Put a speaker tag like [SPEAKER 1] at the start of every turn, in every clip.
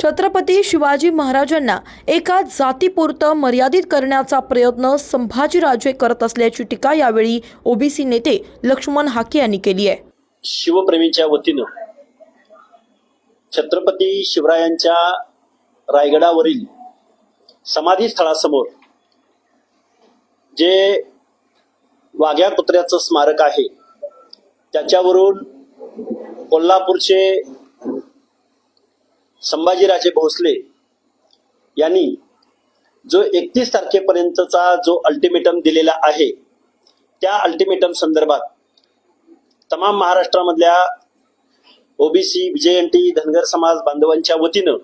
[SPEAKER 1] छत्रपती शिवाजी महाराजांना एका जातीपुरतं मर्यादित करण्याचा प्रयत्न संभाजीराजे करत असल्याची टीका यावेळी ओबीसी नेते लक्ष्मण हाके यांनी केली आहे.
[SPEAKER 2] शिवप्रेमीच्या वतीनं छत्रपती शिवरायांच्या रायगडावरील समाधी स्थळासमोर जे वाघ्या कुत्र्याचं स्मारक आहे त्याच्यावरून कोल्हापूरचे संभाजीराजे भोसले यांनी जो एकतीस तारखेपर्यंतचा जो अल्टिमेटम दिलेला आहे त्या अल्टिमेटम संदर्भात तमाम महाराष्ट्रामधल्या ओबीसी विजयंती धनगर समाज बांधवांच्या वतीनं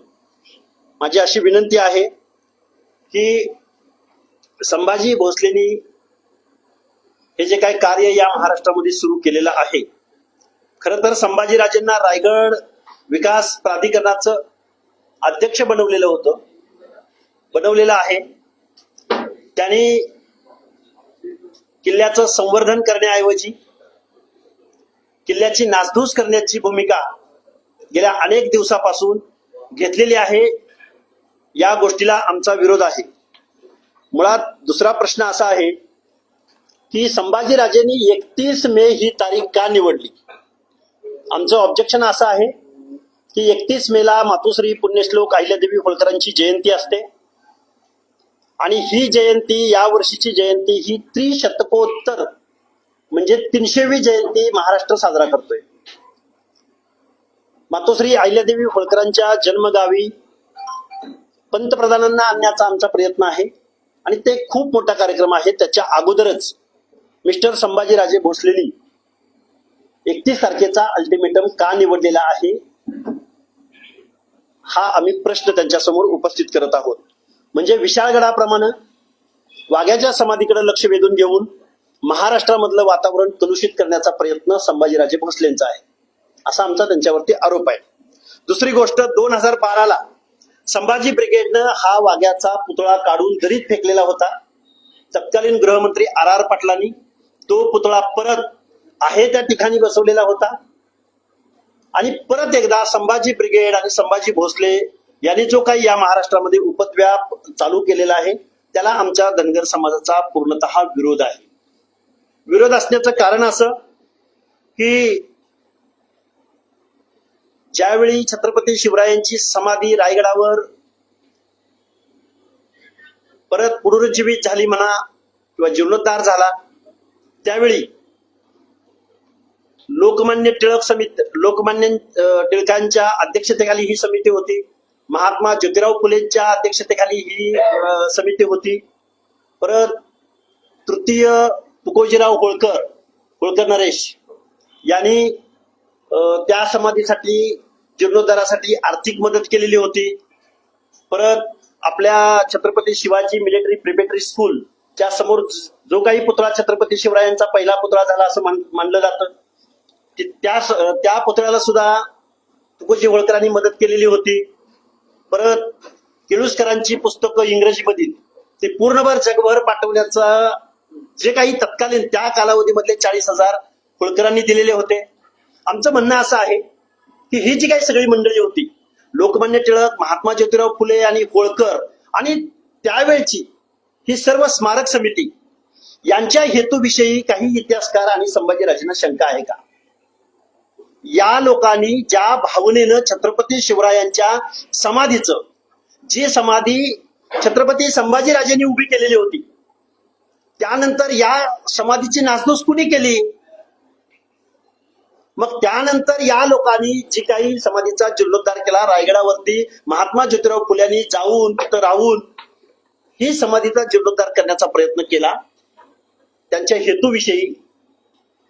[SPEAKER 2] माझी अशी विनंती आहे की संभाजी भोसलेनी हे जे काही कार्य या महाराष्ट्रामध्ये सुरू केलेलं आहे खरं तर संभाजीराजेंना रायगड विकास प्राधिकरणाचं अध्यक्ष बनवलेलं होतं. बनवलेलं आहे. त्यांनी किल्ल्याचं संवर्धन करण्याऐवजी किल्ल्याची नासधूस करण्याची भूमिका गेल्या अनेक दिवसापासून घेतलेली आहे. या गोष्टीला आमचा विरोध आहे. मुळात दुसरा प्रश्न असा आहे की संभाजीराजेंनी एकतीस मे ही तारीख का निवडली? आमचं ऑब्जेक्शन असं आहे की एकतीस मेला मातोश्री पुण्यश्लोक अहिल्यादेवी होळकरांची जयंती असते. आणि ही जयंती या वर्षीची जयंती ही त्रिशतकोत्तर म्हणजे तीनशेवी जयंती महाराष्ट्र साजरा करतोय. मातोश्री अहिल्यादेवी होळकरांच्या जन्मगावी पंतप्रधानांना आणण्याचा आमचा प्रयत्न आहे. आणि ते खूप मोठा कार्यक्रम आहे. त्याच्या अगोदरच मिस्टर संभाजीराजे भोसलेनी एकतीस तारखेचा अल्टिमेटम का निवडलेला आहे? हा आम्ही प्रश्न त्यांच्यासमोर उपस्थित करत आहोत. म्हणजे विशाळगडाप्रमाणे वाघ्याच्या समाधीकडे लक्ष वेधून घेऊन महाराष्ट्रामधलं वातावरण कलुषित करण्याचा प्रयत्न संभाजीराजे भोसलेंचा आहे. असा आमचा त्यांच्यावरती आरोप आहे. दुसरी गोष्ट दोन हजार बाराला संभाजी ब्रिगेडनं हा वाघ्याचा पुतळा काढून दरीत फेकलेला होता. तत्कालीन गृहमंत्री आर आर पाटलांनी तो पुतळा परत आहे त्या ठिकाणी बसवलेला होता. आणि परत एकदा संभाजी ब्रिगेड आणि संभाजी भोसले यांनी जो काही या महाराष्ट्रामध्ये उपद्व्याप चालू केलेला आहे त्याला आमच्या धनगर समाजाचा पूर्णतः विरोध आहे. विरोध असण्याचं कारण असं की ज्यावेळी छत्रपती शिवरायांची समाधी रायगडावर परत पुनरुज्जीवित झाली म्हणा किंवा जीर्णोद्धार झाला त्यावेळी लोकमान्य टिळक समिती लोकमान्य टिळकांच्या अध्यक्षतेखाली ही समिती होती. महात्मा ज्योतिराव फुलेंच्या अध्यक्षतेखाली ही समिती होती. परत तृतीय तुकोजीराव होळकर होळकर नरेश यांनी त्या समाधीसाठी जीर्णोद्धारासाठी आर्थिक मदत केलेली होती. परत आपल्या Chhatrapati Shivaji military preparatory school च्या समोर जो काही पुतळा छत्रपती शिवरायांचा पहिला पुतळा झाला असं मान- मानलं जातं. त्या त्या पुतळ्याला सुद्धा तुकोजी होळकरांनी मदत केलेली होती. परत केळुसकरांची पुस्तकं इंग्रजीमधील ते पूर्णभर जगभर पाठवण्याचा जे काही तत्कालीन त्या कालावधीमधले चाळीस हजार होळकरांनी दिलेले होते. आमचं म्हणणं असं आहे की ही जी काही सगळी मंडळी होती लोकमान्य टिळक महात्मा ज्योतिराव फुले आणि होळकर आणि त्यावेळची ही सर्व स्मारक समिती यांच्या हेतूविषयी काही इतिहासकार आणि संभाजीराजेंना शंका आहे का? या लोकांनी ज्या भावनेनं छत्रपती शिवरायांच्या समाधीचं जी समाधी छत्रपती संभाजीराजेंनी उभी केलेली होती त्यानंतर या समाधीची नासधूस कुणी केली? मग त्यानंतर या लोकांनी जी काही समाधीचा जीर्णोद्धार केला रायगडावरती महात्मा ज्योतिराव फुल्यांनी जाऊन तिथं राहून ही समाधीचा जीर्णोद्धार करण्याचा प्रयत्न केला. त्यांच्या हेतूविषयी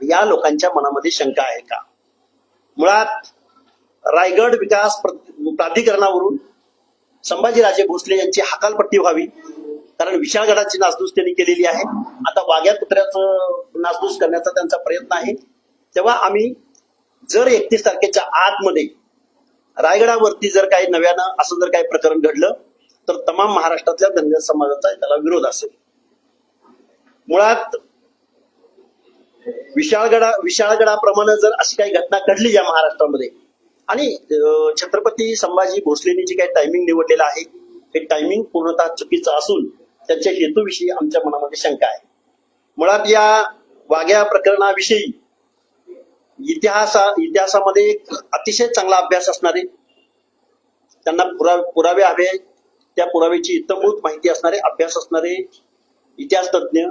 [SPEAKER 2] या लोकांच्या मनामध्ये शंका आहे का? मुळात रायगड विकास प्र- प्राधिकरणावरून संभाजीराजे भोसले यांची हकालपट्टी व्हावी कारण विशाळगडाची नासधूस त्यांनी केलेली आहे. आता वाघ्या कुत्र्याचं नासधूस करण्याचा त्यांचा प्रयत्न आहे. तेव्हा आम्ही जर एकतीस तारखेच्या आतमध्ये रायगडावरती जर काही नव्यानं असं जर काही प्रकरण घडलं तर तमाम महाराष्ट्रातल्या धनगर समाजाचा त्याला विरोध असेल. मुळात विशाळगडा विशाळगडाप्रमाणे जर अशी काही घटना घडली या महाराष्ट्रामध्ये आणि छत्रपती संभाजी भोसलेंनी जे काही टायमिंग निवडलेलं आहे हे टायमिंग पूर्णतः चुकीचं असून त्यांच्या हेतूविषयी आमच्या मनामध्ये शंका आहे. मुळात या वाघ्या प्रकरणाविषयी इतिहासा इतिहासामध्ये एक अतिशय चांगला अभ्यास असणारे त्यांना पुरा पुरावे हवे त्या पुराव्याची इतंभूत माहिती असणारे अभ्यास असणारे इतिहास तज्ज्ञ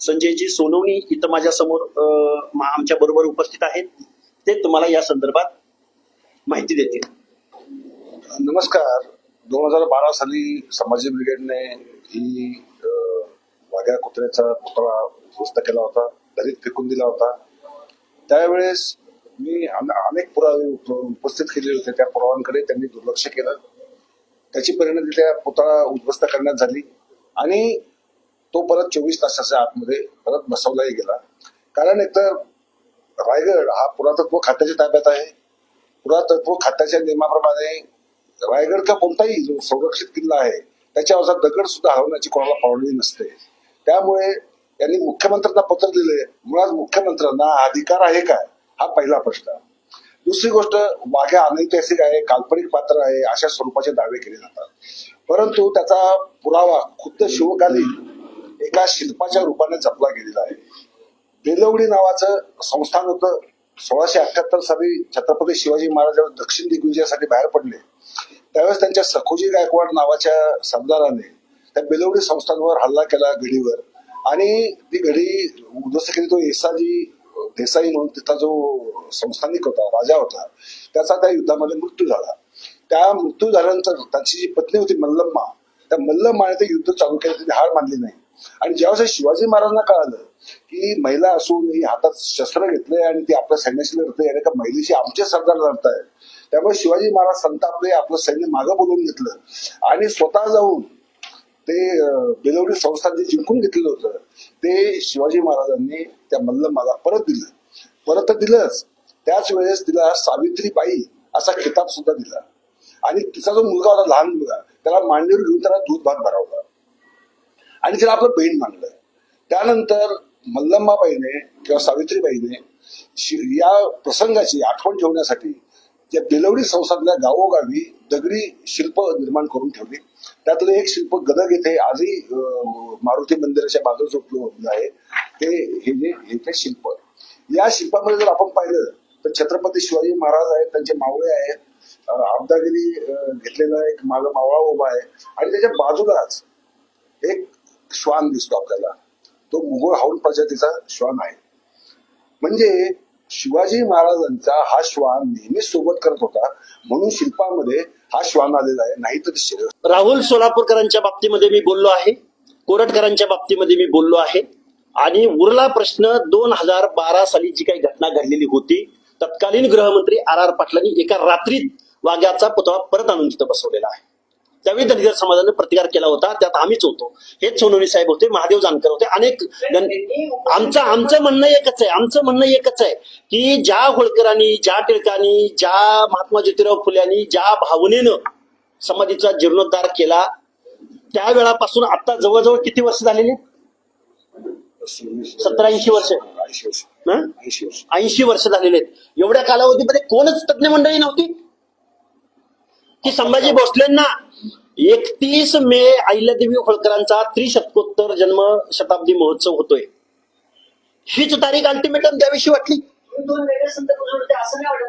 [SPEAKER 2] संजयजी सोनवणी इथं माझ्यासमोर आमच्या बरोबर उपस्थित आहेत. ते तुम्हाला या संदर्भात माहिती देतील.
[SPEAKER 3] नमस्कार. दोन हजार बारा साली संभाजी ब्रिगेडने ही वाघ्या कुत्र्याचा पुतळा दुरुस्त केला होता दरीत फेकून दिला होता. त्यावेळेस मी अन- अनेक पुरावे उपस्थित केले होते. त्या पुराव्यांकडे त्यांनी दुर्लक्ष केलं. त्याची परिणती त्या पुतळा उद्ध्वस्त करण्यात झाली. आणि तो परत चोवीस तासाच्या आतमध्ये परत बसवलाही गेला. कारण एकतर रायगड हा पुरातत्व खात्याच्या ताब्यात आहे. पुरातत्व खात्याच्या नियमाप्रमाणे रायगडचा कोणताही जो संरक्षित किल्ला आहे त्याच्यावरचा दगड सुद्धा हरवण्याची कोणाला परवानगी नसते. त्यामुळे त्यांनी मुख्यमंत्र्यांना पत्र दिले. मुळात मुख्यमंत्र्यांना अधिकार आहे काय? हा पहिला प्रश्न. दुसरी गोष्ट वाघ्या अनैतिहासिक आहे काल्पनिक पात्र आहे अशा स्वरूपाचे दावे केले जातात. परंतु त्याचा पुरावा खुद्द शिवकालीन एका शिल्पाच्या रूपाने जपला गेलेला आहे. बेलवडी नावाचं संस्थान होतं. सोळाशे अठ्याहत्तर साली छत्रपती शिवाजी महाराज दक्षिण दिग्विजयासाठी बाहेर पडले. त्यावेळेस त्यांच्या सखोजी गायकवाड नावाच्या सरदाराने त्या बेलवडी संस्थांवर हल्ला केला गडीवर. आणि ती गडी उद्ध्वस्त केली. तो येसाजी देसाई म्हणून तिथला जो संस्थानिक होता राजा होता त्याचा त्या युद्धामध्ये मृत्यू झाला. त्या मृत्यू झाल्यानंतर त्याची जी पत्नी होती मल्लम्मा त्या मल्लम्माने ते युद्ध चालू केलं. तिने हार मानली नाही. आणि ज्यावेळेस शिवाजी महाराजांना कळालं की महिला असून ही हातात शस्त्र घेतलंय आणि ती आपल्या सैन्याशी लढते आणि एका महिलेशी आमचे सरदार लढतायत. त्यामुळे शिवाजी महाराज संतापले आपलं सैन्य मागं बोलवून घेतलं आणि स्वतः जाऊन ते बेलवडी संस्थान जे जिंकून घेतलेलं होतं ते शिवाजी महाराजांनी त्या मल्लमाला परत दिलं. परत तर दिलंच. त्याच वेळेस तिला सावित्रीबाई असा खिताब सुद्धा दिला. आणि तिचा जो मुलगा होता लहान मुलगा त्याला मांडीवर घेऊन त्याला दूध भात भरावला. आणि तिला आपलं बहीण मानलं. त्यानंतर मल्लम्माबाईने किंवा सावित्रीबाईने शि- या प्रसंगाची आठवण ठेवण्यासाठी या बेलवडी संस्थातल्या गावोगावी दगडी शिल्प निर्माण करून ठेवली. त्यातलं एक शिल्प गदग येथे आजही मारुती मंदिराच्या बाजूला उपलब्ध आहे. ते हे जे हे ते शिल्प. या शिल्पामध्ये जर आपण पाहिलं तर छत्रपती शिवाजी महाराज आहेत त्यांचे मावळे आहेत. अं, आबदागिरी घेतलेला एक माग मावळा उभा आहे. आणि त्याच्या बाजूलाच एक श्वान दिसतो आपल्याला. तो मुघल हाऊन प्रजातीचा श्वान आहे. म्हणजे शिवाजी महाराजांचा हा श्वान नेहमी सोबत करत होता. म्हणून शिल्पामध्ये हा श्वान आलेला आहे. नाहीतर शिर
[SPEAKER 2] राहुल सोलापूरकरांच्या बाबतीमध्ये मी बोललो आहे. कोरटकरांच्या बाबतीमध्ये मी बोललो आहे. आणि उरला प्रश्न दोन हजार बारा साली जी काही घटना घडलेली होती तत्कालीन गृहमंत्री आर आर पाटलांनी एका रात्रीत वाघ्याचा पुतळा परत आणून तिथं बसवलेला आहे. त्यावेळी धनगर समाजाने प्रतिकार केला होता त्यात आम्हीच होतो. हेच सोनवणे साहेब होते महादेव जानकर होते. अनेक आमचं आमचं म्हणणं एकच आहे. आमचं म्हणणं एकच आहे की ज्या होळकरांनी ज्या टिळकांनी ज्या महात्मा ज्योतिराव फुल्यांनी ज्या भावनेनं समाधीचा जीर्णोद्धार केला त्या वेळापासून आता जवळजवळ किती वर्ष झालेली सत्तर ऐंशी वर्ष.
[SPEAKER 3] ऐंशी वर्ष ऐंशी वर्ष
[SPEAKER 2] झालेले आहेत. एवढ्या कालावधीमध्ये कोणच तज्ञ मंडळी नव्हती? की संभाजी भोसलेंना एकतीस मे अहिल्यादेवी होळकरांचा त्रिशतकोत्तर जन्म शताब्दी महोत्सव होतोय. हीच तारीख अल्टिमेटम द्यावीशी वाटली?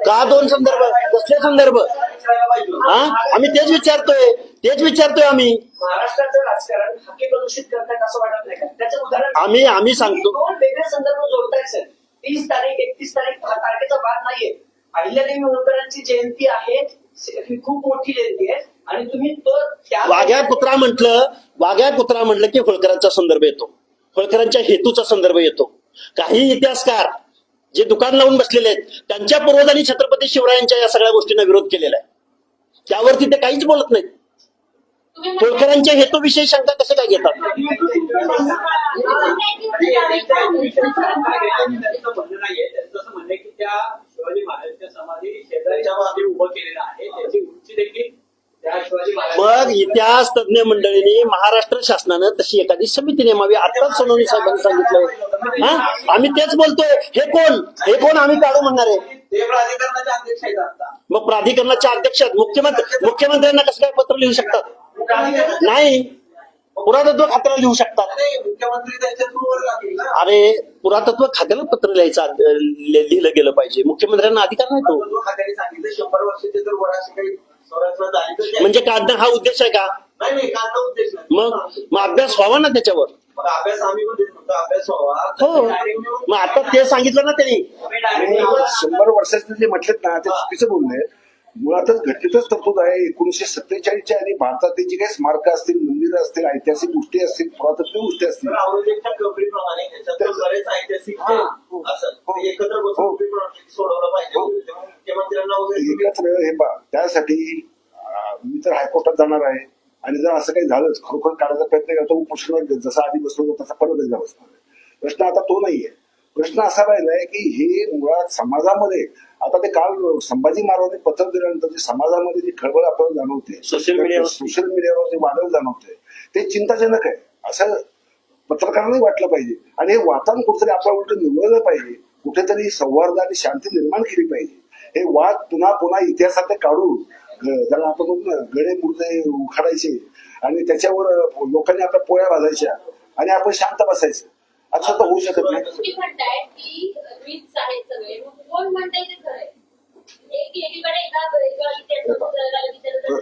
[SPEAKER 2] का दोन संदर्भ? कसले संदर्भ? हा? आम्ही तेच विचारतोय. तेच विचारतोय आम्ही.
[SPEAKER 4] महाराष्ट्राचं राजकारण हक्की प्रदूषित करतायत असं वाटत नाही का? त्याचं उदाहरण
[SPEAKER 2] आम्ही आम्ही सांगतो.
[SPEAKER 4] दोन वेगळे संदर्भ जोडतायत सर. तीस तारीख एकतीस तारीख हा तारखेचा बाद नाहीये. अहिल्यादेवी होळकरांची जयंती आहे. ही खूप मोठी जयंती आहे आणि तुम्ही तो
[SPEAKER 2] वाघ्या कुत्रा म्हटलं वाघ्या कुत्रा म्हटलं की होळकरांचा संदर्भ येतो होळकरांच्या हेतूचा संदर्भ येतो काही इतिहासकार जे दुकान लावून बसलेले आहेत त्यांच्या पूर्वजांनी छत्रपती शिवरायांच्या या सगळ्या गोष्टींना विरोध केलेला आहे त्यावरती ते काहीच बोलत नाहीत होळकरांच्या हेतूविषयी शंका कसे काय घेतात
[SPEAKER 5] त्यांचं म्हणणं नाहीये त्या शिवाजी महाराजांच्या समाधी शेजारीच्या उभं केलेलं आहे. त्याची उंची देखील
[SPEAKER 2] मग इतिहास तज्ञ मंडळींनी महाराष्ट्र शासनानं तशी एखादी समिती नेमावी. आताच सोनवणे साहेबांनी सांगितलंय. हा? आम्ही तेच बोलतोय. हे कोण? हे कोण आम्ही काढू म्हणणार? आहे मग प्राधिकरणाच्या अध्यक्ष आहेत. मुख्यमंत्री मुख्यमंत्र्यांना कसं काय पत्र लिहू शकतात? नाही. पुरातत्व खात्याला लिहू शकतात. अरे पुरातत्व खात्याला पत्र लिहायचं लिहिलं गेलं पाहिजे. मुख्यमंत्र्यांना अधिकार नाही तो. म्हणजे काढणं हा उद्देश आहे का?
[SPEAKER 5] नाही नाही काढता उद्देश नाही?
[SPEAKER 2] मग मग अभ्यास व्हावा ना त्याच्यावर. हो. मग आता ते सांगितलं ना त्यांनी.
[SPEAKER 3] शंभर वर्षाचे जे म्हटलेत ना ते चुकीचं बोलले. मुळातच घटनेतच तरतूद आहे. एकोणीशे सत्तेचाळीसच्या आणि भारतातली जी काही स्मारकं असतील मंदिरं असतील ऐतिहासिक गोष्टी असतील पुरातत्व गोष्टी असतील.
[SPEAKER 5] औरंगजेबच्या कबरीप्रमाणे ऐतिहासिक ऐतिहासिक
[SPEAKER 3] हा.
[SPEAKER 5] असं ते एकत्र
[SPEAKER 3] हो.
[SPEAKER 5] सोडवलं
[SPEAKER 3] हो.
[SPEAKER 5] पाहिजे मुख्यमंत्र्यांना
[SPEAKER 3] एकत्र हे पहा. त्यासाठी मी तर हायकोर्टात जाणार आहे. आणि जर असं काही झालंच खरोखर काढायचा प्रयत्न करतो उपोषण जसा आधी बसलो तसा परत एकदा बसणार प्रश्न आता तो नाहीये. प्रश्न असा राहिलाय की हे मुळात समाजामध्ये आता ते काल संभाजी महाराजांनी पत्र दिल्यानंतर जे समाजामध्ये जी खळबळ आपल्याला जाणवते
[SPEAKER 2] Social media वर.
[SPEAKER 3] सोशल मीडियावर जे वादळ जाणवते. ते चिंताजनक आहे. असं पत्रकारांनाही वाटलं पाहिजे. आणि हे वातावरण कुठेतरी आपल्या उलट निवडलं पाहिजे. कुठेतरी सौहार्द आणि शांती निर्माण केली पाहिजे. हे वाद पुन्हा पुन्हा इतिहासात काढून ज्याला आपण गडे मुर्दे उखाडायचे. आणि त्याच्यावर लोकांनी आपल्या पोळ्या भाजायच्या. आणि आपण शांत बसायचं. असं तर होऊ शकत नाही.
[SPEAKER 6] तुम्ही म्हणताय की सगळे. मग कोण म्हणताय ते एक एकीकडे एका एका म्हणतात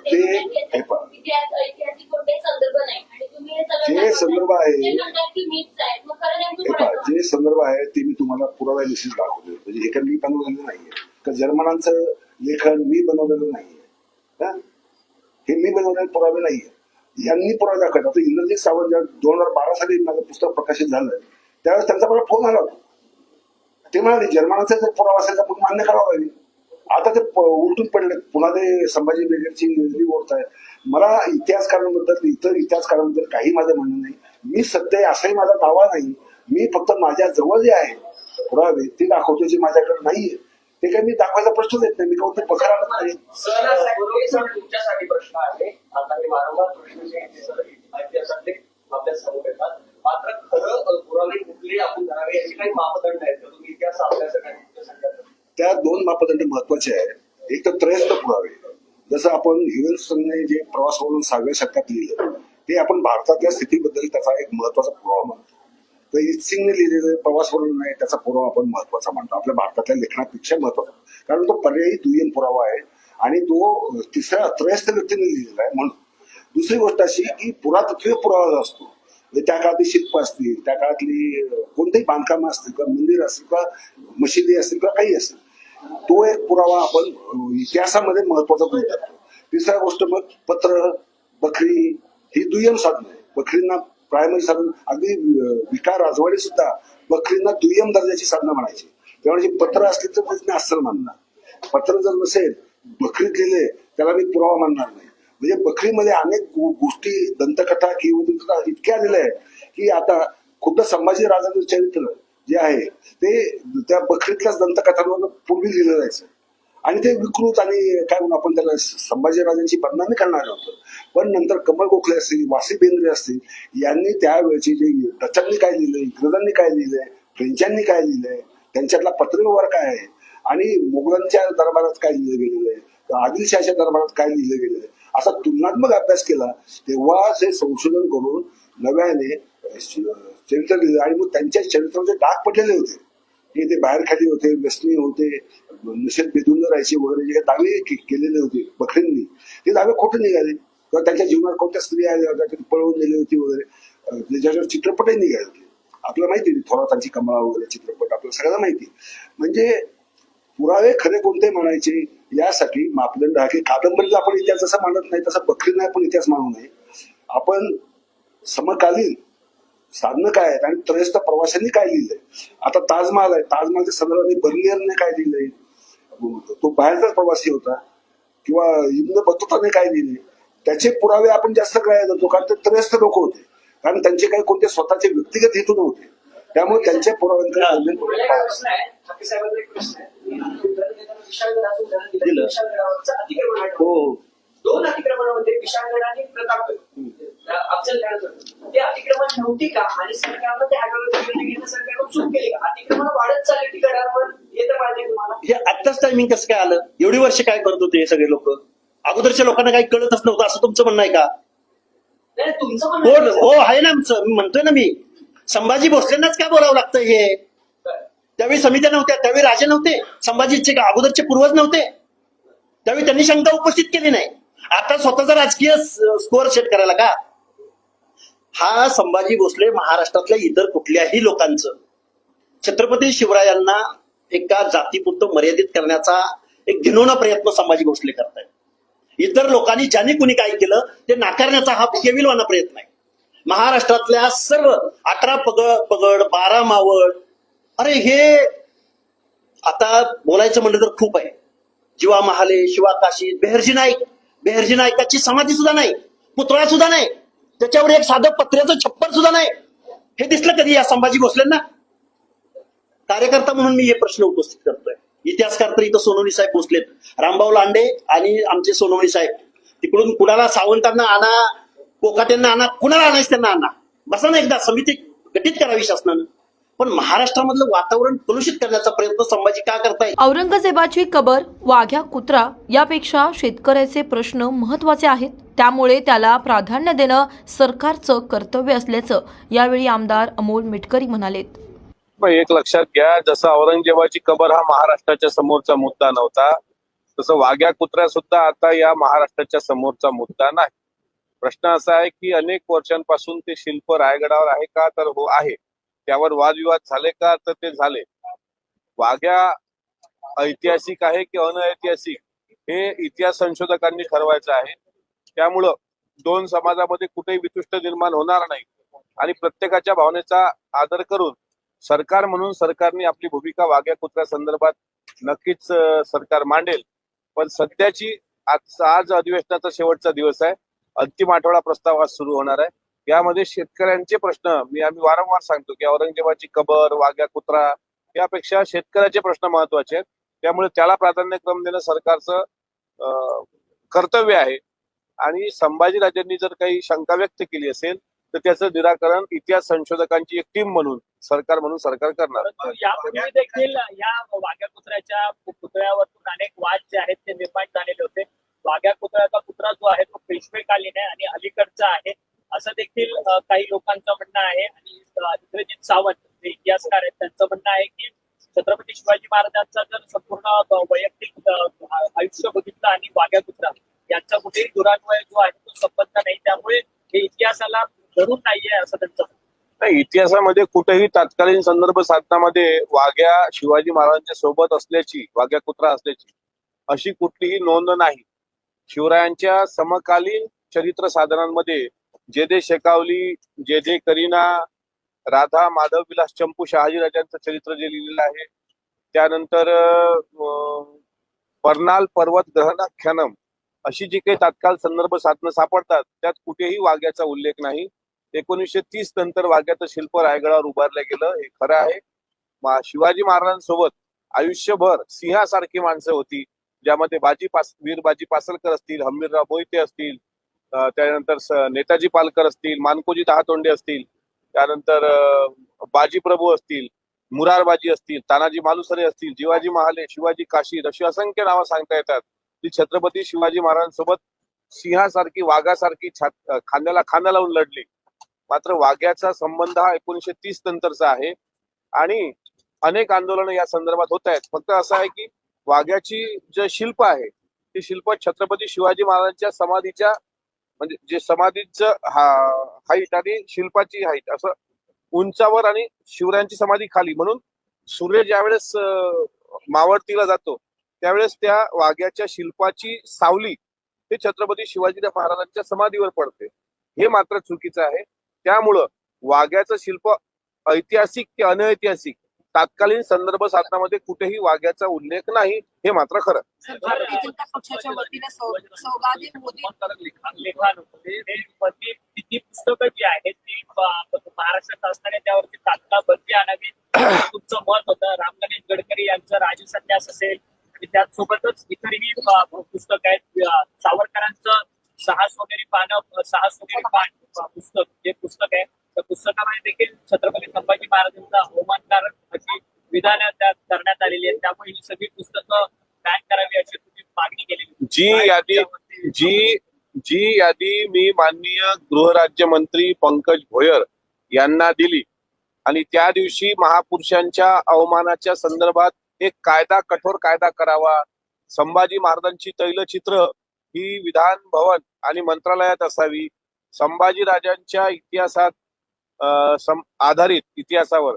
[SPEAKER 3] हे
[SPEAKER 6] ऐतिहासिक संदर्भ नाही. आणि तुम्ही हे
[SPEAKER 3] जे. संदर्भ आहे-
[SPEAKER 6] ते म्हणताय की मीच आहेत मग खरं नेमकं
[SPEAKER 3] पहा
[SPEAKER 6] कोणाचं?
[SPEAKER 3] जे संदर्भ आहे ते मी तुम्हाला पुरावा निश्चित दाखवतो म्हणजे हे काही मी बनवलेलं नाहीये. तर जर्मनांचं लेखन मी बनवलेलं नाहीये. हा? हे मी बनवलेले पुरावे नाहीये. यांनी पुरावे दाखवले. आता इंद्रजित सावंत दोन हजार बारा साली माझं पुस्तक प्रकाशित झालं त्यावेळेस त्यांचा मला फोन आला होता. ते म्हणाले जर्मनाचा जर पुरावा असेल तर मग मान्य करावा लागेल. आता ते प- उलटून पडले. पुन्हा ते संभाजी ब्रिगेडची निर्णय ओढताय. मला इतिहासकारांबद्दल इतर इतिहासकारांबद्दल काही माझं म्हणणं नाही. मी सत्य असाही माझा दावा नाही. मी फक्त माझ्या जवळ जे आहे पुरावे ते दाखवतो जे माझ्याकडे नाहीये. ते काही मी दाखवायचा प्रश्नच येत नाही. मी कोणते पत्र आणत नाही.
[SPEAKER 4] तुमच्यासाठी प्रश्न आहे. आता मी वारंवार प्रश्न जे ते सर इतिहासातले आपल्यासमोर येतात. मात्र खरं पुरावे कुठले आपण धरावे याचे काही मापदंड आहेत तुम्ही इतिहास अभ्यासकांनी
[SPEAKER 3] त्या दोन मापदंड महत्त्वाचे आहेत. एक तर त्रयस्थ पुरावे. जसं आपण ह्युएल्सने जे प्रवास म्हणून सहाव्या शतकात लिहिलं ते आपण भारतातल्या स्थितीबद्दल त्याचा एक महत्त्वाचा पुरावा मानतो तर सिंगने लिहिलेलं प्रवास वर्णन आहे त्याचा पुरावा आपण महत्त्वाचा मानतो आपल्या भारतातल्या लेखनापेक्षा महत्त्वाचा कारण तो पर्यायी दुय्यम पुरावा आहे आणि तो तिसऱ्या त्रयस्थ व्यक्तीने लिहिलेला आहे म्हणून. दुसरी गोष्ट अशी की पुरातत्वीय पुरावा जो असतो म्हणजे त्या काळातली शिल्प असतील त्या काळातली अं, कोणतेही बांधकामं असतील किंवा मंदिर असतील किंवा मशिदी असतील किंवा काही असेल तो एक पुरावा आपण इतिहासामध्ये महत्त्वाचा गृहीत धरतो तिसऱ्या गोष्ट मग पत्र बकरी ही दुय्यम साधन आहे बकरींना प्रायमरी साधन अगदी विकार राजवाडे सुद्धा बकरींना दुय्यम दर्जाची साधनं म्हणायची. त्यामुळे जे पत्र असले तर त्याने अस्सल मानणार. पत्र जर नसेल बकरीत लिहिले त्याला मी पुरावा मानणार नाही. म्हणजे बकरीमध्ये अनेक गो- गोष्टी दंतकथा किंवा इतक्या आलेल्या आहेत की आता खुद्द संभाजी राजांचं चरित्र जे आहे ते त्या बकरीतल्याच दंतकथांवर पूर्वी लिहिलं जायचं आणि ते विकृत आणि काय म्हणू आपण त्याला संभाजीराजांची बदनामी करणार होतो. पण नंतर कमल गोखले असतील वासी बेंद्रे असतील यांनी त्यावेळेची जे डचांनी काय लिहिलंय इंग्रजांनी काय लिहिलंय फ्रेंचांनी काय लिहिलंय त्यांच्यातला पत्रव्यवहार काय आहे? आणि मुघलांच्या दरबारात काय लिहिलं गेलेलं आहे? आदिलशाहच्या दरबारात काय लिहिलं गेलेलं आहे? असा तुलनात्मक अभ्यास केला तेव्हा हे संशोधन करून नव्याने चरित्र लिहिलं आणि मग त्यांच्या चरित्राचे डाग पडलेले होते. की ते बाहेर खाली होते व्यसनी होते निषेध बेदून राहायचे वगैरे जे दावे केलेले होते बकरींनी ते दावे खोटे निघाले. किंवा त्यांच्या जीवनात कोणत्या स्त्रिया आल्या होत्या पळवून नेली होती वगैरे. त्याच्यावर चित्रपटही निघाले होते. आपल्याला माहिती आहे, थोरातांची कमळा वगैरे चित्रपट आपल्याला सगळ्यांना माहिती म्हणजे पुरावे खरे कोणते म्हणायचे? यासाठी मापदंड हा की कादंबरीला आपण इतिहास जसा मानत नाही तसा बकरीला आपण इतिहास मानू नये. आपण समकालीन साधनं काय आहेत आणि त्रयस्थ प्रवाशांनी काय लिहिलंय? आता ताजमहाल आहे. ताजमहालच्या संदर्भाने बर्लियरने काय लिहिलंय? तो बाहेरचाच प्रवासी होता. किंवा इब्न बतुताने काय लिहिले त्याचे पुरावे आपण जास्त ग्राह्य धरतो कारण ते त्रयस्थ लोक होते. कारण त्यांचे काही कोणते स्वतःचे व्यक्तिगत हेतू नव्हते. त्यामुळे त्यांच्या पुराव्यांकडे
[SPEAKER 4] दिलं.
[SPEAKER 2] दिलं.
[SPEAKER 4] विशाळगडावरचं अतिक्रमण.
[SPEAKER 2] हो.
[SPEAKER 4] दोन अतिक्रमणामध्ये विशाळगड आणि प्रतापगड अफजलगडाचं ते अतिक्रमण नव्हती का? आणि सरकारनं ते घेणं सरकारनं चूक केली का? अतिक्रमण वाढत चालली ती गडावर. हे तर आहे तुम्हाला.
[SPEAKER 2] हे आत्ताच टायमिंग कसं काय आलं? एवढी वर्ष काय करत होते हे सगळे लोक? अगोदरच्या लोकांना काही कळतच नव्हतं. असं तुमचं म्हणणं आहे का?
[SPEAKER 4] नाही, तुमचं
[SPEAKER 2] हो. हो आहे ना आमचं. मी म्हणतोय ना मी. संभाजी भोसलेंनाच काय बोलावं लागतं हे? त्यावेळी समित्या नव्हत्या त्यावेळी राजे नव्हते संभाजीचे का अगोदरचे पूर्वज नव्हते. त्यावेळी त्यांनी शंका उपस्थित केली नाही. आता स्वतःचा राजकीय स्कोअर सेट करायला का? हा संभाजी भोसले महाराष्ट्रातल्या इतर कुठल्याही लोकांचं. छत्रपती शिवरायांना एका जातीपुरतं मर्यादित करण्याचा एक घिनवणा प्रयत्न संभाजी भोसले करतायत. इतर लोकांनी ज्यांनी कुणी काय केलं ते नाकारण्याचा हा केविलवाना प्रयत्न आहे. महाराष्ट्रातल्या सर्व अठरा पगड पगड बारा मावळ अरे हे आता बोलायचं म्हणलं तर खूप आहे. जीवा महाले शिवा काशी बेहरजी नाईक. बेहरजी नायकाची समाधी सुद्धा नाही पुतळा सुद्धा नाही त्याच्यावर एक साधं पत्र्याचं छप्पर सुद्धा नाही. हे दिसलं कधी या संभाजी भोसलेंना? कार्यकर्ता म्हणून मी हे प्रश्न उपस्थित करतोय. इतिहासकार तर इथं सोनवणी साहेब पोचलेत रामभाऊ लांडे आणि आमचे सोनवणी साहेब. तिकडून कुणाला सावंतांना आणा कोकाट्यांना आणा कुणाला आणायच त्यांना आणा? बसा ना एकदा समिती गठीत करावी शासनानं. पण महाराष्ट्रामधलं वातावरण कलुषित करण्याचा प्रयत्न संभाजी का करताय?
[SPEAKER 1] औरंगजेबाची कबर वाघ्या कुत्रा यापेक्षा शेतकऱ्याचे प्रश्न महत्त्वाचे आहेत. त्यामुळे त्याला प्राधान्य देणं सरकारचं कर्तव्य असल्याचं यावेळी आमदार अमोल मिटकरी म्हणालेत.
[SPEAKER 7] एक लक्षात घ्या जसं औरंगजेबाची कबर हा महाराष्ट्राच्या समोरचा मुद्दा नव्हता तसं वाघ्या कुत्र्या सुद्धा आता या महाराष्ट्राच्या समोरचा मुद्दा नाही. प्रश्न असा आहे की अनेक वर्षांपासून ते शिल्प रायगडावर आहे का? तर हो आहे. त्यावर वादविवाद झाले का? तर ते झाले. वाघ्या ऐतिहासिक आहे की अनऐतिहासिक हे इतिहास संशोधकांनी ठरवायचं आहे. त्यामुळं दोन समाजामध्ये कुठेही वितुष्ट निर्माण होणार नाही. आणि प्रत्येकाच्या भावनेचा आदर करून सरकार म्हणून सरकारने आपली भूमिका वाघ्या कुत्र्या संदर्भात नक्कीच सरकार मांडेल. पण सध्याची आज आज अधिवेशनाचा शेवटचा दिवस आहे. अंतिम आठवडा प्रस्ताव आज सुरू होणार आहे. यामध्ये शेतकऱ्यांचे प्रश्न मी आम्ही वारंवार सांगतो की औरंगजेबाची कबर वाघ्या कुत्रा यापेक्षा शेतकऱ्याचे प्रश्न महत्त्वाचे आहेत. त्यामुळे त्याला प्राधान्यक्रम देणं सरकारचं कर्तव्य आहे. आणि संभाजीराजांनी जर काही शंका व्यक्त केली असेल तर त्याचं निराकरण इतिहास संशोधकांची एक टीम म्हणून सरकार म्हणून सरकार करणार.
[SPEAKER 5] यापूर्वी देखील या वाघ्या कुत्र्याच्या पुतळ्यावरून अनेक वाद जे आहेत ते निर्माण झालेले होते. वाघ्या कुत्र्याचा पुतळा जो आहे तो पेशवेकालीन आहे आणि अलीकडचा आहे. असं देखील काही लोकांचं म्हणणं आहे आणि इंद्रजित सावंत जे इतिहासकार आहेत त्यांचं म्हणणं आहे की छत्रपती शिवाजी महाराजांचा जर संपूर्ण वैयक्तिक आयुष्य बघितलं आणि वाघ्या कुत्रा यांचा कुठेही दुरान्वय जो आहे तो संबंध नाही. त्यामुळे हे इतिहासाला धरून नाहीये असं त्यांचं
[SPEAKER 7] नाही इतिहासामध्ये कुठेही तत्कालीन संदर्भ साधनामध्ये वाघ्या शिवाजी महाराजांच्या सोबत असल्याची वाघ्या कुत्रा असल्याची अशी कुठलीही नोंद नाही. शिवरायांच्या समकालीन चरित्र साधनांमध्ये जे दे शेकावली जे दे करीना राधा माधव विलास चंपू शहाजीराजांचं चरित्र जे लिहिलेलं आहे त्यानंतर अं, पर्नाल पर्वत ग्रहणाख्यानम अशी जी काही तात्काळ संदर्भ साधनं सापडतात त्यात कुठेही वाघ्याचा उल्लेख नाही. एकोणीसशे तीस नंतर वाघ्याचं शिल्प रायगडावर उभारलं गेलं हे खरं आहे. मा- शिवाजी महाराजांसोबत आयुष्यभर सिंहासारखी माणसं होती ज्यामध्ये बाजी पास वीर बाजी पासलकर असतील हमीरराव मोहिते असतील त्यानंतर नेताजी पालकर असतील मानकोजी दहातोंडे असतील त्यानंतर बाजी प्रभू असतील मुरारबाजी असतील तानाजी मालुसरे असतील शिवाजी महाले शिवाजी काशीद अशी असंख्य नावं सांगता येतात. ती छत्रपती शिवाजी महाराजांसोबत सिंहासारखी वाघासारखी छात खांद्याला खांदा लावून लढली. मात्र वाघ्याचा संबंध हा एकोणीशे तीस नंतरचा आहे आणि अनेक आंदोलनं या संदर्भात होत आहेत. फक्त असं आहे की वाघ्याची जे शिल्प आहे ते शिल्प छत्रपती शिवाजी महाराजांच्या समाधीच्या म्हणजे जे समाधीच हाईट आणि शिल्पाची हाईट असं उंचावर आणि शिवरायांची समाधी खाली. म्हणून सूर्य ज्यावेळेस मावळतीला जातो त्यावेळेस त्या वाघ्याच्या शिल्पाची सावली हे छत्रपती शिवाजी महाराजांच्या समाधीवर पडते. हे मात्र चुकीचं आहे. त्यामुळं वाघ्याचं शिल्प ऐतिहासिक की अनैतिहासिक तात्कालीन संदर्भ साधनामध्ये कुठेही वाघ्याचा उल्लेख नाही हे मात्र खरं.
[SPEAKER 5] महाराष्ट्रात असताना त्यावरती तात्काळ आणावी. तुमचं मत होतं. राम गणेश गडकरी यांचं राजू संन्यास असेल आणि त्याचसोबतच इतरही पुस्तक आहेत. सावरकरांचं सहा सोनेरी पानं सहा सोनेरी पान पुस्तक जे पुस्तक आहे. त्या पुस्तकामध्ये देखील छत्रपती संभाजी महाराजांचा अवमानकारक अशी विधानं त्या करण्यात आलेली आहेत. त्यामुळे ही सगळी पुस्तकं बॅन करावी अशी तुम्ही मागणी केलेली होती.
[SPEAKER 7] जी यादी जी जी यादी मी माननीय गृहराज्यमंत्री पंकज भोयर यांना दिली. आणि त्या दिवशी महापुरुषांच्या अवमानाच्या संदर्भात एक कायदा कठोर कायदा करावा. संभाजी महाराजांची तैलचित्र ही विधान भवन आणि मंत्रालयात असावी. संभाजी राजांच्या इतिहासात आधारित इतिहासावर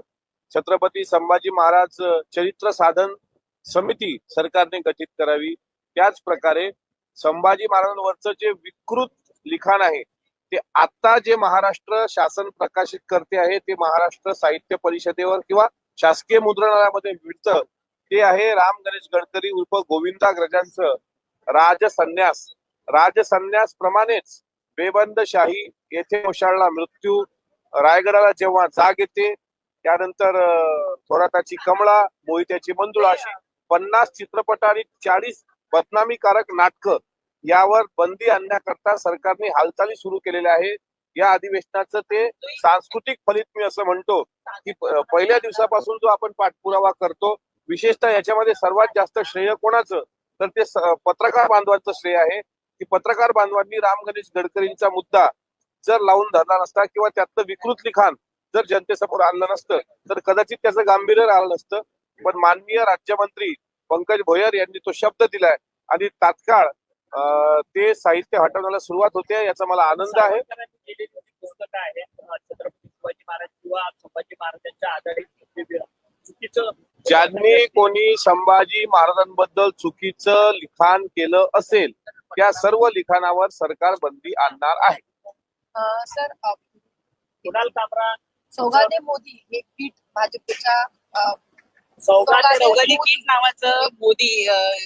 [SPEAKER 7] छत्रपती संभाजी महाराज चरित्र साधन समिती सरकारने गठीत करावी. त्याच प्रकारे संभाजी महाराजांवरचं जे विकृत लिखाण आहे ते आता जे महाराष्ट्र शासन प्रकाशित करते आहे ते महाराष्ट्र साहित्य परिषदेवर किंवा शासकीय मुद्रणालयामध्ये मिळतं ते आहे राम गणेश गडकरी उर्फ गोविंदाग्रजांचं राजसन्यास राजसन्यास. प्रमाणेच बेबंदशाही येथे कोशाळला मृत्यू रायगडाला जेव्हा जाग येते त्यानंतर अं, थोराताची कमळा मोहित्याची मंजुळा अशी पन्नास चित्रपट आणि चाळीस बदनामीकारक नाटकं यावर बंदी आणण्याकरता सरकारने हालचाली सुरू केलेल्या आहे या अधिवेशनाचं ते सांस्कृतिक फलित मी असं म्हणतो की पहिल्या दिवसापासून जो आपण पाठपुरावा करतो विशेषतः याच्यामध्ये सर्वात जास्त श्रेय कोणाचं? तर ते पत्रकार बांधवांचं श्रेय आहे. की पत्रकार बांधवांनी राम गणेश गडकरींचा मुद्दा जर लावून धरला नसता किंवा त्यातलं विकृत लिखाण जर जनतेसमोर आणलं नसतं तर कदाचित त्याचं गांभीर्य राहिलं नसतं. पण माननीय राज्यमंत्री पंकज भोयर यांनी तो शब्द दिलाय आणि तात्काळ ते साहित्य हटवण्याला सुरुवात होते याचा मला आनंद आहे. ज्यांनी कोणी संभाजी महाराजांबद्दल चुकीचं लिखाण केलं असेल त्या सर्व लिखाणावर सरकार बंदी आणणार आहे.
[SPEAKER 8] सर
[SPEAKER 5] कुणाल कामरा?
[SPEAKER 8] सौगाने मोदी हे ट्विट भाजपच्या
[SPEAKER 5] सौगात
[SPEAKER 9] किट नावाचं मोदी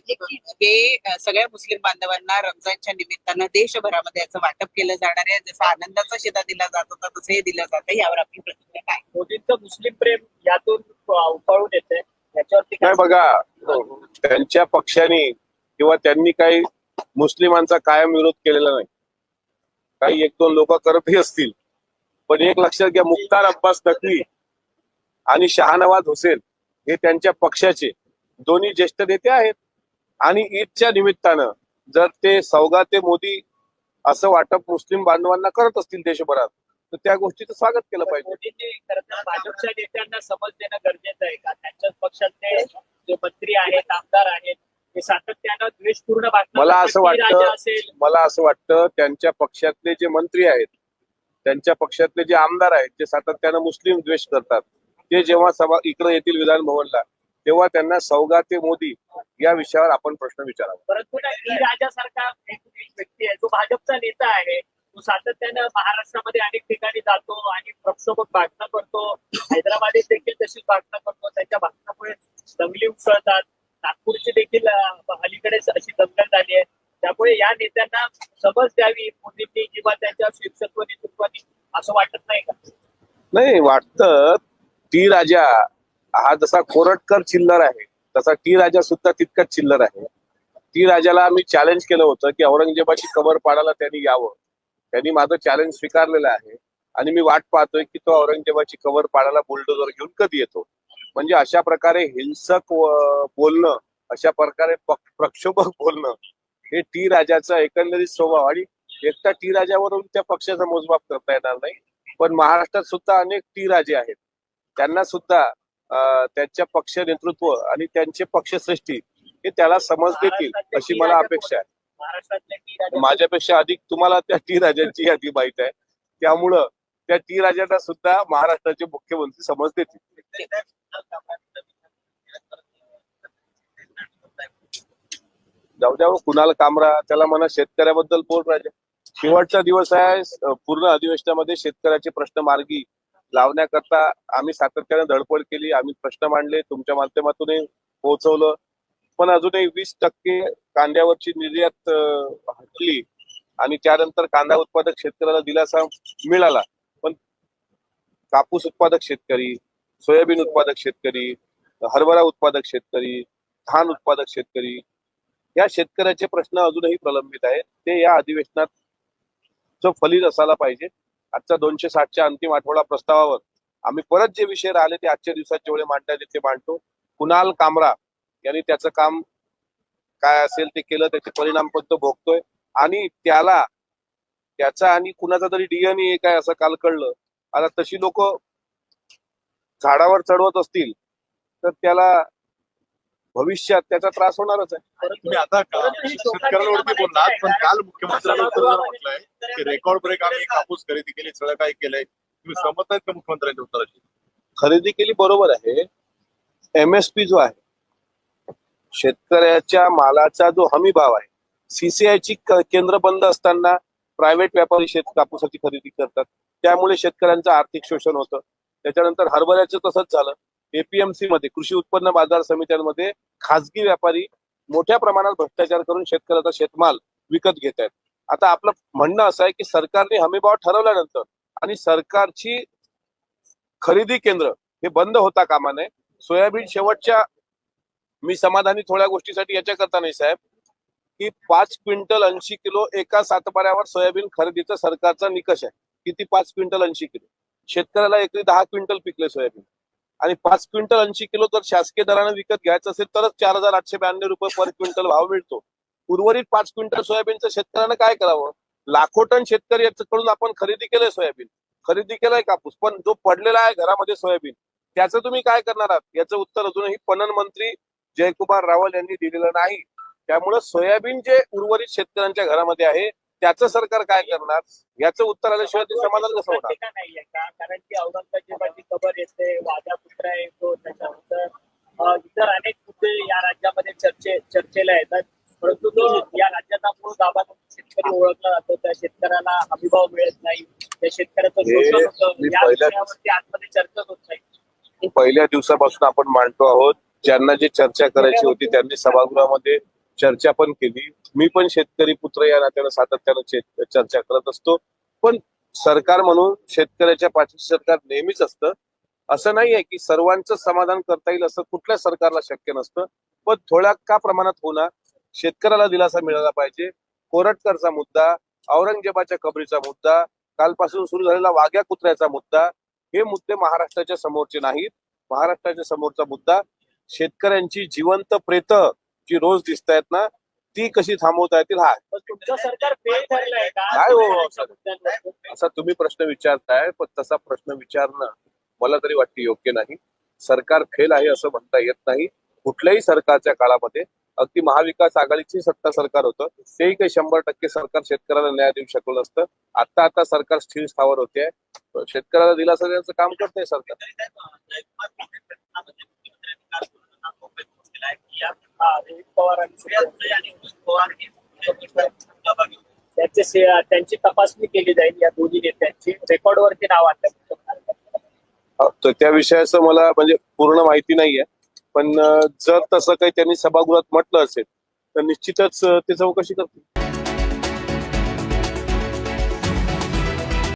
[SPEAKER 8] किट
[SPEAKER 9] हे सगळ्या मुस्लिम बांधवांना रमजानच्या निमित्तानं देशभरामध्ये याचं वाटप केलं जाणार आहे. जसं आनंदाचा शिदा दिला जात होता तसं हे दिलं जातं. यावर आपली प्रतिक्रिया काय?
[SPEAKER 5] मोदींचं मुस्लिम प्रेम यातून उफाळून येते याच्यावरती काय
[SPEAKER 7] बघा त्यांच्या पक्षाने किंवा त्यांनी काही मुस्लिमांचा कायम विरोध केलेला नाही. काही एक दोन लोक करतही असतील. पण एक लक्षात घ्या मुख्तार अब्बास नक्वी आणि शहानवाज हुसेन हे त्यांच्या पक्षाचे दोन्ही ज्येष्ठ नेते आहेत. आणि ईदच्या निमित्तानं जर ते सौगाते मोदी असं वाटप मुस्लिम बांधवांना करत असतील देशभरात तर त्या गोष्टीचं स्वागत केलं पाहिजे.
[SPEAKER 5] भाजपच्या नेत्यांना समज देणं गरजेचं आहे का? त्यांच्याच पक्षातले जे मंत्री आहेत आमदार आहेत ते सातत्यानं द्वेषपूर्ण बातम्या
[SPEAKER 7] मला असं वाटतं- मला असं वाटतं त्यांच्या पक्षातले जे मंत्री आहेत त्यांच्या पक्षातले जे आमदार आहेत जे सातत्यानं मुस्लिम द्वेष करतात ते जेव्हा सभा इकडे येतील विधान भवनला तेव्हा त्यांना सौगाते मोदी या विषयावर आपण प्रश्न विचारावा.
[SPEAKER 5] परंतु राजासारखा एक व्यक्ती आहे. जो भाजपचा नेता आहे तो सातत्यानं महाराष्ट्रामध्ये अनेक ठिकाणी जातो आणि प्रक्षोभक भाषणं करतो. हैदराबादेत देखील तशीच भाषणं करतो. त्याच्या भाषणामुळे दंगली उसळतात समज द्यावी मोदींनी किंवा त्यांच्या शीर्षत्व नेतृत्वानी असं वाटत नाही का?
[SPEAKER 7] नाही वाटत. टी राजा हा जसा कोरटकर चिल्लर आहे तसा टी राजा सुद्धा तितकाच चिल्लर आहे. टी राजाला मी चॅलेंज केलं होतं की औरंगजेबाची कबर पाडायला त्यांनी यावं. त्यांनी माझं चॅलेंज स्वीकारलेलं आहे. आणि मी वाट पाहतोय की तो औरंगजेबाची कबर पाडायला बुलडोजर घेऊन कधी येतो? म्हणजे अशा प्रकारे हिंसक बोलणं अशा प्रकारे प्रक्षोभक बोलणं हे टी राजाचा एकंदरीत स्वभाव आणि एकटा टी राजावरून त्या पक्षाचा मोजमाप करता येणार नाही. पण महाराष्ट्रात सुद्धा अनेक टी राजे आहेत. त्यांना सुद्धा त्यांच्या पक्ष नेतृत्व आणि त्यांचे पक्षश्रेष्ठी हे त्याला समज देतील अशी मला अपेक्षा आहे. माझ्यापेक्षा अधिक तुम्हाला त्या टी राजांची यादी माहीत आहे. त्यामुळं त्या टी राजांना सुद्धा महाराष्ट्राचे मुख्यमंत्री समज देतील. जाऊ द्या कुणाल कामरा त्याला म्हणा शेतकऱ्याबद्दल बोल राजा. शेवटचा दिवस आहे पूर्ण अधिवेशनामध्ये शेतकऱ्याचे प्रश्न मार्गी लावण्याकरता आम्ही सातत्याने धडपड केली. आम्ही प्रश्न मांडले तुमच्या माध्यमातूनही पोहोचवलं. पण अजूनही वीस टक्के कांद्यावरची निर्यात हटली आणि त्यानंतर कांदा उत्पादक शेतकऱ्याला दिलासा मिळाला. पण कापूस उत्पादक शेतकरी सोयाबीन उत्पादक शेतकरी हरभरा उत्पादक शेतकरी धान उत्पादक शेतकरी या शेतकऱ्याचे प्रश्न अजूनही प्रलंबित आहेत. ते या अधिवेशनात फलित असायला पाहिजे आजच्या दोनशे साठच्या अंतिम आठवडा प्रस्तावावर. आम्ही परत जे विषय राहिले ते आजच्या दिवसात जेवढे मांडता येतील ते मांडतो. कुणाल कामरा यांनी त्याचं काम काय असेल ते केलं त्याचे परिणाम पण तो भोगतोय. आणि त्याला त्याचा आणि कुणाचा तरी डीएनए काय असं काल कळलं. आता तशी लोक झाडावर चढवत असतील तर त्याला भविष्यात त्याचा त्रास होणारच आहे.
[SPEAKER 10] तुम्ही आता
[SPEAKER 5] ही
[SPEAKER 10] शेतकऱ्यांवरती बोललात पण काल मुख्यमंत्र्यांनी उत्तर
[SPEAKER 5] सभागृहामध्ये
[SPEAKER 10] म्हटलंय की रेकॉर्ड ब्रेक आम्ही कापूस खरेदी केली सगळं काय केलंय. तुम्ही सहमत आहेत का मुख्यमंत्र्यांच्या उत्तराशी?
[SPEAKER 7] खरेदी केली बरोबर आहे. एमएसपी जो आहे शेतकऱ्याच्या मालाचा जो हमी भाव आहे सीसीआयची केंद्र बंद असताना प्रायव्हेट व्यापारी शेत कापूसाची खरेदी करतात. त्यामुळे शेतकऱ्यांचं आर्थिक शोषण होतं. त्याच्यानंतर हरभऱ्याचं तसंच झालं. एपीएमसी मध्ये कृषी उत्पन्न बाजार समित्यांमध्ये खासगी व्यापारी मोठ्या प्रमाणात भ्रष्टाचार करून शेतकऱ्याचा शेतमाल विकत घेत आहेत. आता आपलं म्हणणं असं आहे की सरकारने हमीभाव ठरवल्यानंतर आणि सरकारची खरेदी केंद्र हे बंद होता कामा नये. सोयाबीन शेवटच्या मी समाधानी थोड्या गोष्टीसाठी याच्या करता नाही साहेब की पाच क्विंटल ऐंशी किलो एका सातबाऱ्यावर सोयाबीन खरेदीचा सरकारचा निकष आहे. किती पाच क्विंटल ऐंशी किलो? शेतकऱ्याला एकरी दहा क्विंटल पिकले सोयाबीन. आणि पाच क्विंटल ऐंशी किलो जर शासकीय दराने विकत घ्यायचं असेल तरच चार हजार आठशे ब्याण्णव रुपये पर क्विंटल भाव मिळतो. उर्वरित पाच क्विंटल सोयाबीनचं शेतकऱ्यानं काय करावं? लाखो टन शेतकरी याच्याकडून आपण खरेदी केलंय सोयाबीन. खरेदी केलाय कापूस पण जो पडलेला आहे घरामध्ये सोयाबीन त्याचं तुम्ही काय करणार आहात? याचं उत्तर अजूनही पणन मंत्री जयकुमार रावल यांनी दिलेलं नाही. त्यामुळे सोयाबीन जे उर्वरित शेतकऱ्यांच्या घरामध्ये आहे त्याचं सरकार काय करणार? याचं उत्तर आल्याशिवाय ते समाधान कसं होणार?
[SPEAKER 5] नाहीये का? कारण की औरंगजेबाची खबर येते वाघा पुत्रा येतो त्याच्यानंतर इतर अनेक मुद्दे या राज्यामध्ये चर्चे चर्चेला येतात. परंतु जो या राज्याचा मूळ गाभा शेतकरी ओळखला जातो. त्या शेतकऱ्याला हमीभाव मिळत नाही. त्या शेतकऱ्याचं शोषण होतं.
[SPEAKER 7] मी
[SPEAKER 5] या
[SPEAKER 7] पहिल्या-
[SPEAKER 5] विषयावरती आतमध्ये चर्चाच होत नाही.
[SPEAKER 7] पहिल्या दिवसापासून आपण मांडतो आहोत. ज्यांना जे चर्चा करायची होती त्यांनी सभागृहामध्ये चर्चा पण केली. मी पण शेतकरी पुत्र या नात्यानं सातत्यानं चर्चा करत असतो. पण सरकार म्हणून शेतकऱ्याच्या पाठीशी सरकार नेहमीच असतं. असं नाहीये की सर्वांचं समाधान करता येईल असं कुठल्या सरकारला शक्य नसतं. पण थोड्या का प्रमाणात होणार शेतकऱ्याला दिलासा मिळाला पाहिजे. कोरटकरचा मुद्दा औरंगजेबाच्या कबरीचा मुद्दा कालपासून सुरू झालेला वाघ्या कुत्र्याचा मुद्दा हे मुद्दे महाराष्ट्राच्या समोरचे नाहीत. महाराष्ट्राच्या समोरचा मुद्दा शेतकऱ्यांची जिवंत प्रेत जी रोज दिसत आहेत ना ती कशी थांबवता येतील? हा. काय हो? असा तुम्ही प्रश्न विचारताय पण तसा प्रश्न विचारणं मला तरी वाटते योग्य नाही. सरकार फेल आहे असं म्हणता येत नाही. कुठल्याही सरकारच्या काळामध्ये अगदी महाविकास आघाडीची सत्ता सरकार होतं तेही काही शंभर टक्के सरकार शेतकऱ्याला न्याय देऊ शकलं नसतं. आता आता सरकार स्थिर स्थावर होते. शेतकऱ्याला दिलासा देण्याचं काम करते सरकार.
[SPEAKER 5] हा, रोहित पवार आणि त्याचे त्यांची तपासणी केली जाईल या दोन्ही नेत्यांची. रेकॉर्डवरती नाव आणलं
[SPEAKER 7] तर त्या विषयाचं मला म्हणजे पूर्ण माहिती नाहीये. पण जर तसं काही त्यांनी सभागृहात म्हटलं असेल तर निश्चितच ते चौकशी करतील.